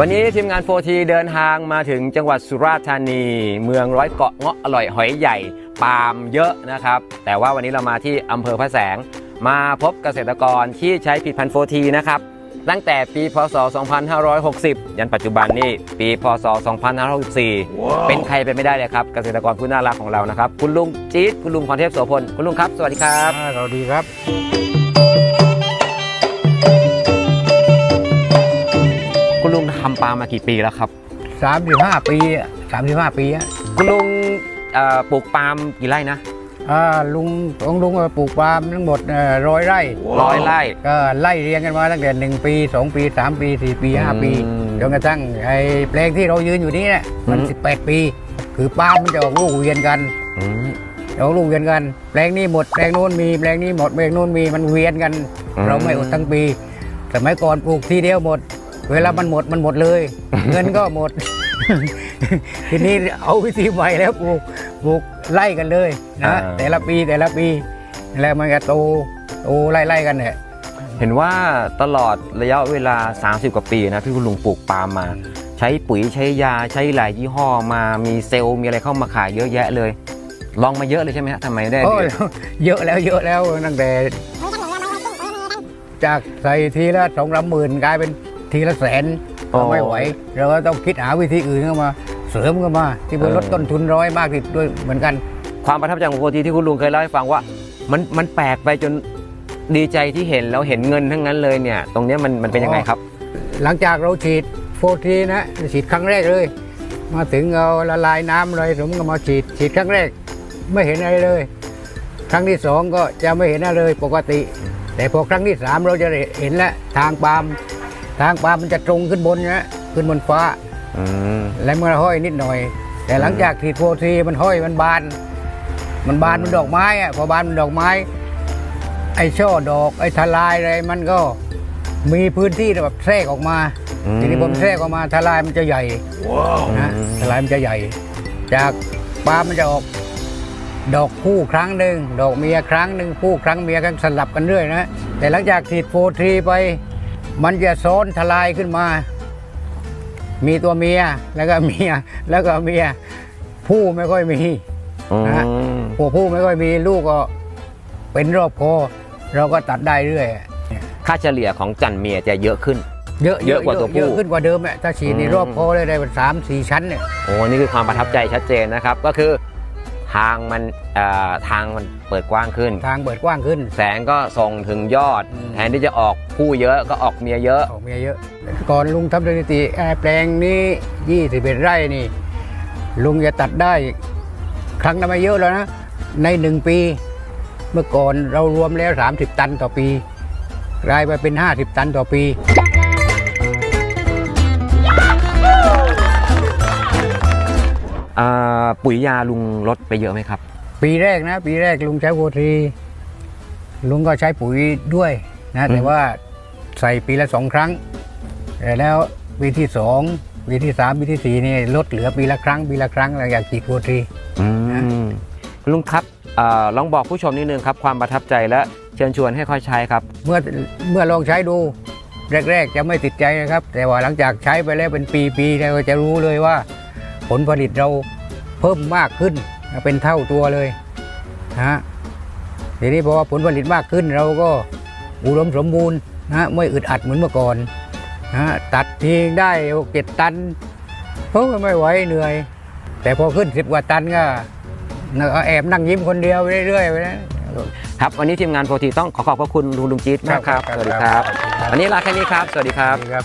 วันนี้ทีมงานโฟทีเดินทางมาถึงจังหวัดสุราษฎร์ธานี เมืองร้อยเกาะเงาะอร่อยหอยใหญ่ปาล์มเยอะนะครับ แต่ว่าวันนี้เรามาที่อำเภอพระแสง มาพบเกษตรกรที่ใช้ผลิดพันธุ์โฟทีนะครับ ตั้งแต่ปีพศ 2560 ยันปัจจุบันนี่ปีพศ 2564เป็นใครไปไม่ได้เลยครับ เกษตรกรผู้น่ารักของเรานะครับ คุณลุงจี๊ดคุณลุงพรเทพโสพลคุณลุงครับ สวัสดีครับอ่าสวัสดีครับ ทำปาล์มมากี่ปีแล้วครับ35ปีอะ35ปีอะคุณลุงเอ่อปลูกปาล์มกี่ไร่นะอ่าลุงของลุงก็ปลูกปาล์มทั้งหมดร้อยไร่ร้อยไร่ ก็ไล่เรียงกันมาตั้งแต่1ปี2ปี3ปี4ปี5ปีอืม จนกระทั่งไอ้แปลงที่เรายืนอยู่นี้เนี่ยมันอืม18ปี คือปาล์มมันจะออกลูกเวียนกันอืม ออกลูกเวียนกัน แปลงนี้หมดแปลงนู้นมีแปลงนี้หมดแปลงนู้นมีมันเวียนกัน อืม เราไม่อดทั้งปี สมัยก่อนปลูกทีเดียวหมด เวลามันหมดมันหมดเลย เงินก็หมด ทีนี้เอาวิธีใหม่แล้วปลูกปลูกไล่กันเลยนะแต่ละปีแต่ละปีแล้วมันก็โตโตไล่ไล่กันเนี่ยเห็นว่าตลอดระยะเวลา 30 กว่าปีนะที่คุณลุงปลูกปาล์มมา ใช้ปุ๋ยใช้ยาใช้หลายยี่ห้อมามีเซลล์มีอะไรเข้ามาขายเยอะแยะเลย ลองมาเยอะเลยใช่ไหมฮะทำไมได้โอ้ยดีเยอะแล้วเยอะแล้วตั้งแต่ จากใส่ทีละสองสามหมื่นกลายเป็น ทีละแสนก็ไม่ไหว เราก็ต้องคิดหาวิธีอื่นเข้ามาเสริมเข้ามา ที่มันลดต้นทุนร้อยมากที่สุดด้วยเหมือนกัน ความประทับใจของโคทีที่คุณลุงเคยเล่าให้ฟังว่า มันมันแปลกไปจนดีใจที่เห็นแล้วเห็นเงินทั้งนั้นเลยเนี่ย ตรงเนี้ยมันมันเป็นยังไงครับ หลังจากเราฉีดโฟทีนะฉีดครั้งแรกเลย มาถึงเอาละลายน้ำเลยผมก็มาฉีดฉีดครั้งแรก ไม่เห็นอะไรเลย ครั้งที่สองก็จะไม่เห็นอะไรเลยปกติ แต่พอครั้งที่สามเราจะเห็นแล้วทางปาล์ม ทางปาล์มมันจะตรงขึ้นบนนะขึ้นบนฟ้าอืมและมันห้อยนิดหน่อย แต่หลังจากฉีดโฟทีมันห้อยมันบาน มันบานมันดอกไม้อะพอบานมันดอกไม้ ไอ้ช่อดอก ไอ้ทลายอะไรมันก็มีพื้นที่แบบแทรกออกมาอืมทีนี้ผมแทรกออกมาทลายมันจะใหญ่นะอืมทลายมันจะใหญ่ จากปลาล์มมันจะออกดอกคู่ครั้งหนึ่งดอกเมียครั้งหนึ่งคู่ครั้งเมียกันสลับกันเรื่อยนะแต่หลังจากฉีดโฟทีไป มันจะซ้อนทลายขึ้นมา มีตัวเมียแล้วก็เมียแล้วก็เมียผู้ไม่ค่อยมีอืนะมพวกผู้ไม่ค่อยมีลูกก็เป็นรอบคอเราก็ตัดได้เรื่อยค่าเฉลี่ยของจันเมียจะเยอะขึ้น เยอะเยอะกว่าตัวผู้เยอะขึ้นกว่าเดิมอะถ้าฉีดในอืมรอบคอเลยได้เป็นสามสี่ชั้นเนี่ยโอ้นี่คือความประทับใจชัดเจนนะครับก็คือ ทางมันเอ่อทางมันเปิดกว้างขึ้น ทางเปิดกว้างขึ้น แสงก็ส่งถึงยอด อืม แทนที่จะออกผู้เยอะก็ออกเมียเยอะ ออกเมียเยอะ ก่อนลุงทำสถิติเอ่อแปลงนี้ยี่สิบเอ็ดไร่นี่ ลุงจะตัดได้ ครั้งละไม่เยอะแล้วนะ ในหนึ่งปี เมื่อก่อนเรารวมแล้ว 30 ตันต่อปีกลายไปเป็น 50 ตันต่อปี ปุ๋ยยาลุงลดไปเยอะไหมครับ ปีแรกนะ ปีแรกลุงใช้โวทีลุงก็ใช้ปุ๋ยด้วยนะแต่ว่าใส่ปีละสองครั้งแต่แล้วปีที่สองปีที่สามปีที่สี่นี่ลดเหลือปีละครั้งปีละครั้งหลังจากฉีดโวทีอืมลุงครับเออลองบอกผู้ชมนิดนึงครับ ความประทับใจและเชิญชวนให้ค่อยใช้ครับ เมื่อเมื่อลองใช้ดูแรก ๆ จะไม่ติดใจนะครับ แต่ว่าหลังจากใช้ไปแล้วเป็นปีๆเราก็จะรู้เลยว่า ผลผลิตเรา เพิ่มมากขึ้นเป็นเท่าตัวเลยนะฮะทีนี้พอผลผลิตมากขึ้นเราก็อุดมสมบูรณ์นะฮะไม่อึดอัดเหมือนเมื่อก่อนนะฮะตัดทีได้หกเจ็ดตันเพราะไม่ไหวเหนื่อย แต่พอขึ้นสิบกว่าตันก็แอบนั่งยิ้มคนเดียวไปเรื่อยๆไปนะครับ วันนี้ทีมงานโฟทีต้องขอขอบพระคุณลุงลุงจี๊ดมากครับครับสวัสดีครับครับ วันนี้ลาแค่นี้ครับ สวัสดีครับครับ